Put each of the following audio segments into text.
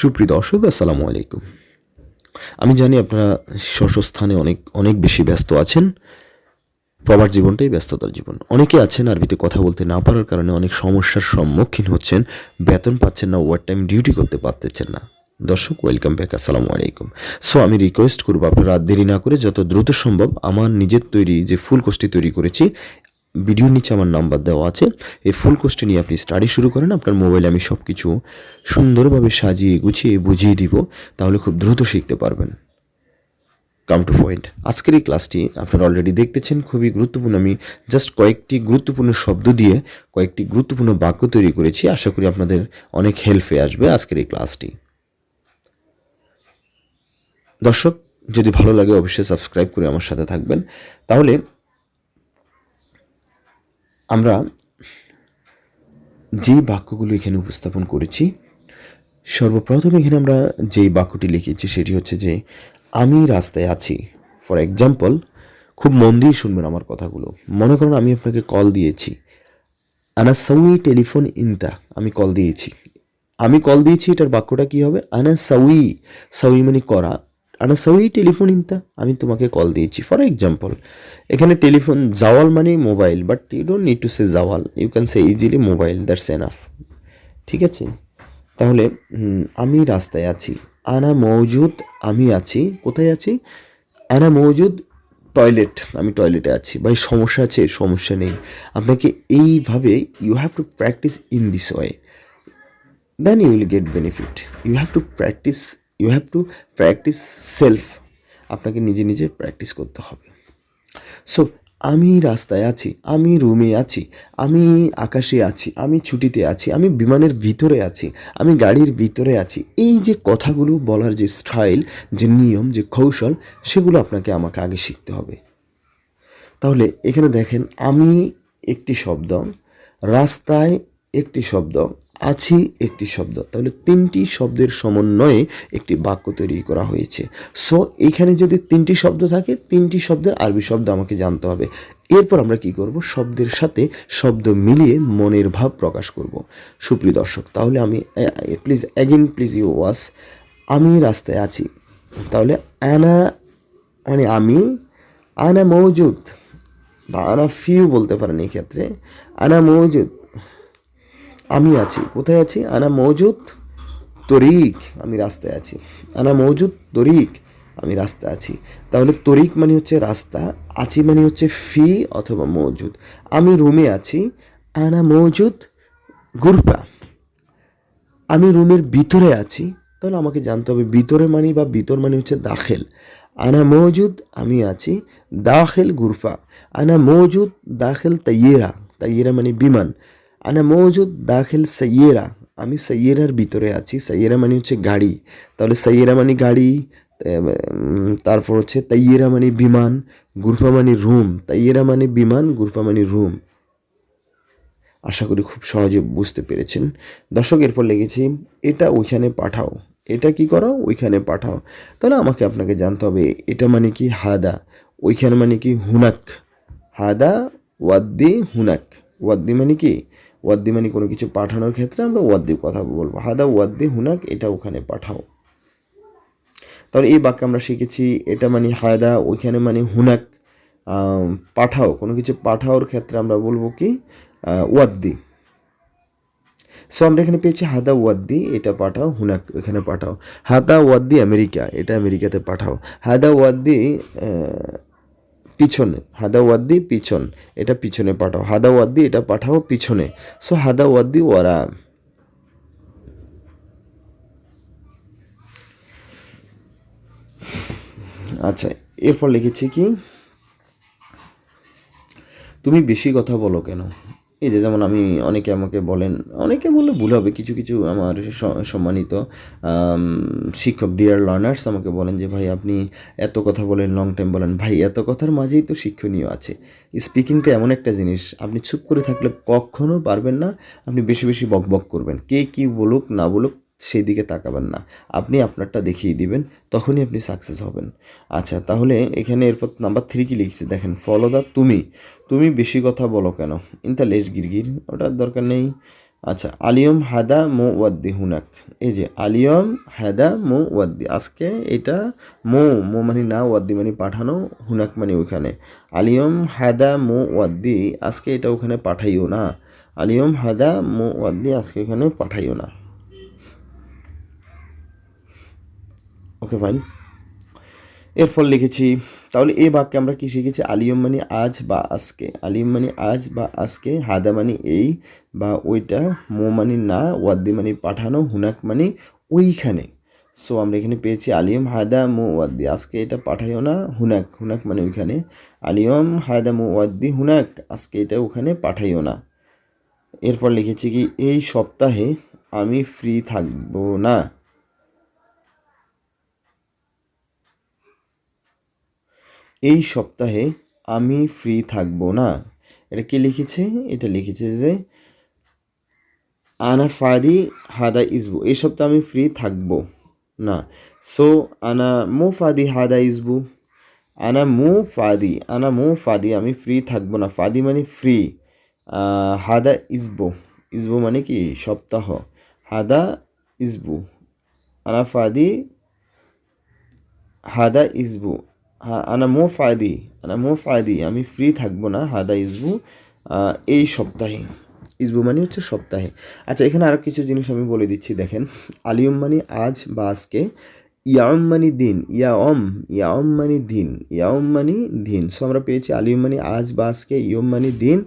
সুপ্রিয় দর্শক, আসসালামু আলাইকুম। আমি জানি আপনারা স্থানে অনেক অনেক বেশি ব্যস্ত আছেন। প্রবাস জীবনটাই ব্যস্ততার জীবন। অনেকে আছেন আরবিতে কথা বলতে না পারার কারণে অনেক সমস্যার সম্মুখীন হচ্ছেন, বেতন পাচ্ছেন না ওভার টাইম ডিউটি করতে পারতেছেন না। দর্শক ওয়েলকাম ব্যাক আসসালামু আলাইকুম। সো আমি রিকোয়েস্ট করব আপনারা দেরি না করে যত দ্রুত সম্ভব আমার নিজের তৈরি যে ফুল কোর্সটি তৈরি করেছি ভিডিওর নিচে আমার নাম্বার দেওয়া আছে। এই ফুল কোর্সটি নিয়ে আপনি স্টাডি শুরু করেন, আপনার মোবাইলে আমি সব কিছু সুন্দরভাবে সাজিয়ে গুছিয়ে বুঝিয়ে দিব, তাহলে খুব দ্রুত শিখতে পারবেন। কাম টু পয়েন্ট আজকের এই ক্লাসটি আপনারা অলরেডি দেখতেছেন, খুবই গুরুত্বপূর্ণ। আমি জাস্ট কয়েকটি গুরুত্বপূর্ণ শব্দ দিয়ে কয়েকটি গুরুত্বপূর্ণ বাক্য তৈরি করেছি। আশা করি আপনাদের অনেক হেল্পে আসবে আজকের এই ক্লাসটি দর্শক, যদি ভালো লাগে অবশ্যই সাবস্ক্রাইব করে আমার সাথে থাকবেন। তাহলে আমরা যেই বাক্যগুলো এখানে উপস্থাপন করেছি, সর্বপ্রথম এখানে আমরা যেই বাক্যটি লিখেছি সেটি হচ্ছে যে, আমি রাস্তায় আছি। ফর এক্সাম্পল খুব মন দিয়ে শুনবেন আমার কথাগুলো। মনে করুন আমি আপনাকে কল দিয়েছি। আনা সাউই টেলিফোন ইনতা? আমি কল দিয়েছি। আমি কল দিয়েছি এটার বাক্যটা কি হবে? আনা সাউই। সাউই মানে করা। আনা সাউই টেলিফোন ইনতা? আমি তোমাকে কল দিয়েছি। ফর এক্সাম্পল এখানে টেলিফোন জাওয়াল মানে mobile but you don't need to say জাওয়াল। You can say easily mobile that's enough ঠিক আছে? তাহলে আমি রাস্তায় আছি। আনা মৌজুদ আমি আছি। কোথায় আছি? আনা মৌজুদ টয়লেট আমি টয়লেটে আছি। ভাই, সমস্যা আছে? সমস্যা নেই। আপনাকে এইভাবে you have to practice in this way then you will get benefit you have to practice you have to practice self আপনাকে নিজে নিজে প্র্যাকটিস করতে হবে। সো আমি রাস্তায় আছি, আমি রুমে আছি, আমি আকাশে আছি, আমি ছুটিতে আছি, আমি বিমানের ভিতরে আছি, আমি গাড়ির ভিতরে আছি, এই যে কথাগুলো বলার যে স্টাইল যে নিয়ম, যে কৌশল, সেগুলো আপনাকে আমাকে আগে শিখতে হবে। তাহলে এখানে দেখেন, আমি একটি শব্দ, রাস্তায় একটি শব্দ আছি একটি শব্দ। তাহলে তিনটি শব্দের সমন্বয়ে একটি বাক্য তৈরি করা হয়েছে। সো এখানে যদি তিনটি শব্দ থাকে, তিনটি শব্দের আরবি শব্দ আমাকে জানতে হবে। এরপর আমরা কি করব? শব্দের সাথে শব্দ মিলিয়ে মনের ভাব প্রকাশ করব। সুপ্রিয় দর্শক, তাহলে আমি please again please you was আমি রাস্তায় আছি। তাহলে আনা মানে আমি, আনা মৌজুদ, বা আনা ফিউ বলতে পারেন এই ক্ষেত্রে আনা মৌজুদ আমি আছি। কোথায় আছি? আনা মৌজুদ তরিক। আমি রাস্তায় আছি। আনা মৌজুদ তরিক। আমি রাস্তায় আছি। তাহলে তরিক মানে হচ্ছে রাস্তা, আছি মানে হচ্ছে ফি অথবা মৌজুদ। আমি রুমে আছি। আনা মৌজুদ গুরফা আমি রুমের ভিতরে আছি। তাহলে আমাকে জানতে হবে ভিতরে মানে বা ভিতর মানে হচ্ছে দাখেল। আনা মৌজুদ, আমি আছি। দাখেল গুরফা আনা মৌজুদ, দাখেল তাইয়েরা। তাইয়েরা মানে বিমান। আনা মৌজুদ দাখিল সৈয়েরা আমি সৈয়েরার ভিতরে আছি। সৈয়েরা মানে হচ্ছে গাড়ি। তাহলে সৈয়েরা মানে গাড়ি তারপর হচ্ছে তাইয়েরা মানে বিমান, গুরফা মানে রুম। তাইয়েরা মানে বিমান, গুরফা মানে রুম। আশা করি খুব সহজে বুঝতে পেরেছেন। দর্শক, এরপর লেগেছি এটা ওইখানে পাঠাও। এটা কি করো? ওইখানে পাঠাও। তাহলে আমাকে আপনাকে জানতে হবে, এটা মানে কি হাদা? ওইখানে মানে কি হুনাক? হাদা ওয়াদ্দি হুনাক। ওয়াদ্দি মানে কি? ওয়াদ্দি মানে কোনো কিছু পাঠানোর ক্ষেত্রে আমরা ওয়াদ্দি কথা বলব। হাদা ওয়াদ্দি হুনাক, এটা ওখানে পাঠাও। তাহলে এই বাক্যে আমরা শিখেছি, এটা মানে হায়দা ওইখানে মানে হুনাক। পাঠাও, কোনো কিছু পাঠাওর ক্ষেত্রে আমরা বলব কি? ওয়াদ্দি। সো আমরা এখানে পেয়েছি হাদা ওয়াদ্দি, এটা পাঠাও, হুনাক এখানে পাঠাও। হাদা ওয়াদ্দি আমেরিকা, এটা আমেরিকাতে পাঠাও। হাদা ওয়াদ্দি পিছনে হাদা ওয়াদ্দি পিছন, এটা পিছনে পাঠাও হাদা ওয়াদ্দি এটা পাঠাও পিছনে, সো হাদা ওয়াদ্দি ওয়ারা। আচ্ছা এরপর লিখেছি কি? তুমি বেশি কথা বলো কেন? এই যে যেমন আমি অনেকে আমাকে বলেন, অনেকে বললে ভুল হবে, কিছু কিছু আমার সম্মানিত শিক্ষক ডিয়ার লার্নার্স আমাকে বলেন যে, ভাই, আপনি এত কথা বলেন লং টাইম বলেন। ভাই, এত কথার মাঝেই তো শিক্ষণীয় আছে। স্পিকিংটা এমন একটা জিনিস, আপনি চুপ করে থাকলে কখনো পারবেন না, আপনি বেশি বেশি বক বক করবেন। কে কি বলুক, না বলুক সেই দিকে তাকাবেন না। আপনি আপনারটা দেখিয়ে দিবেন, তখনই আপনি সাকসেস হবেন। আচ্ছা তাহলে এখানে এরপর নাম্বার থ্রি কি লিখছে? দেখেন ফলো দা তুমি। তুমি বেশি কথা বলো কেন? ইনতা লেশ গিরগির, ওটার দরকার নেই। আচ্ছা আলিয়ম হাদা মো ওয়াদ্দি হুনাক এই যে, আলিয়ম হাদা মো ওয়াদ্দি আজকে এটা মো মো মানে না, ওয়াদ্দি মানে পাঠানো, হুনাক মানে ওইখানে আলিয়ম হাদা মো ওয়াদ্দি আজকে এটা ওখানে পাঠাইও না। আলিয়ম হাদা মো ওয়াদ্দি আজকে ওখানে পাঠাইও না। ওকে ফাইন এরপর লিখেছি, তাহলে এই বাক্যে আমরা কি শিখেছি? আলিয়ম মানে আজ বা আজকে। আলিয়ম মানে আজ বা আজকে, হাদা মানে এই বা ওইটা, মো মানে না, ওয়াদ্দি মানে পাঠানো, হুনাক মানে ওইখানে। সো আমরা এখানে পেয়েছি আলিয়ম, হাদা, মো, ওয়াদ্দি। আজকে এটা পাঠাইও না, হুনাক হুনাক মানে ওইখানে। আলিয়ম, হাদা, মো, ওয়াদ্দি, হুনাক, আজকে এটা ওখানে পাঠাইও না। এরপর লিখেছি কি, এই সপ্তাহে আমি ফ্রি থাকব না। এই সপ্তাহে আমি ফ্রি থাকব না। এটা কি লিখেছে? এটা লিখেছে যে, আনা ফাদি হাদা ইসবু। এই সপ্তাহে আমি ফ্রি থাকব না। সো আনা মো ফাদি হাদা ইসবু। আনা মু ফাদি, আনা মু ফাদি আমি ফ্রি থাকব না। ফাদি মানে ফ্রি হাদা ইসবু। ইসবু মানে কি? সপ্তাহ। হাদা ইসবু। আনা ফাদি হাদা ইসবু। আনা মো ফায়দি, আনা মো ফায়দি, আমি ফ্রি থাকব না, হাদা ইসবু এই সপ্তাহে। ইসবু মানে হচ্ছে সপ্তাহে। আচ্ছা এখানে আরও কিছু জিনিস আমি বলে দিচ্ছি, দেখেন। আলিয়ম মানে আজ বা আজকে ইয়াম মানে দিন ইয়াম ইয়াম মানে দিন ইয়াম মানে দিন। সো আমরা পেয়েছি আলিয়ম মানে আজ বা আজকে ইয়ম মানে দিন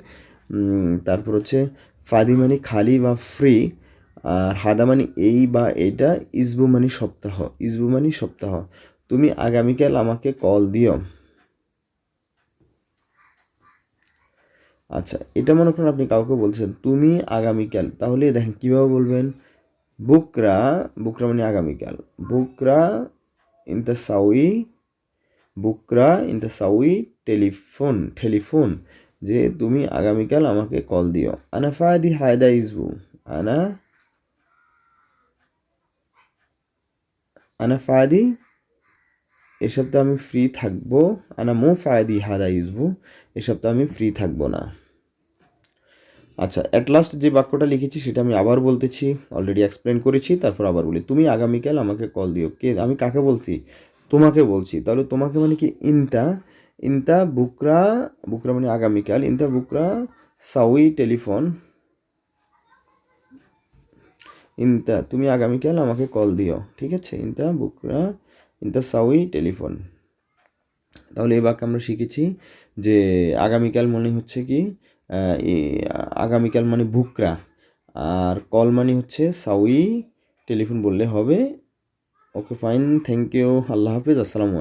তারপর হচ্ছে ফাদি মানে খালি বা ফ্রি আর হাদা মানে এই বা এটা ইসবু মানে সপ্তাহ ইসবু মানে সপ্তাহ। তুমি আগামীকাল আমাকে কল দিও। আচ্ছা এটা মনে করেন আপনি কাউকে বলছেন, তুমি আগামীকাল তাহলে দেখেন কীভাবে বলবেন? বুকরা বুকরা মানে আগামীকাল। বুকরা ইন দ্য সাউই বুকরা ইন দ্য সাউই টেলিফোন টেলিফোন যে তুমি আগামীকাল আমাকে কল দিও। আনা ফাদি হায়দা ইসবু আনা আনা ফাদি এ সপ্তাহে আমি ফ্রি থাকব, আনা মো ফায়দি হাদা ইসবু এ সপ্তাহে আমি ফ্রি থাকব না। আচ্ছা অ্যাট লাস্ট যে বাক্যটা লিখেছি সেটা আমি আবার বলতেছি অলরেডি এক্সপ্লেন করেছি, তারপর আবার বলি। তুমি আগামীকাল আমাকে কল দিও। কে, আমি কাকে বলছি? তোমাকে বলছি। তাহলে তোমাকে মানে কি ইনতা? ইনতা বুকরা বুকরা মানে আগামীকাল, ইনতা বুকরা সাউই টেলিফোন। ইনতা, তুমি আগামীকাল আমাকে কল দিও। ঠিক আছে? ইনতা বুকরা ইনতা সাউই টেলিফোন তাহলে এই আমরা শিখেছি যে আগামীকাল মানে হচ্ছে কি আগামীকাল মানে ভুকরা, আর কল মানে হচ্ছে সাউই টেলিফোন বললে হবে। ওকে ফাইন থ্যাংক ইউ আল্লাহ হাফিজ, আসসালামু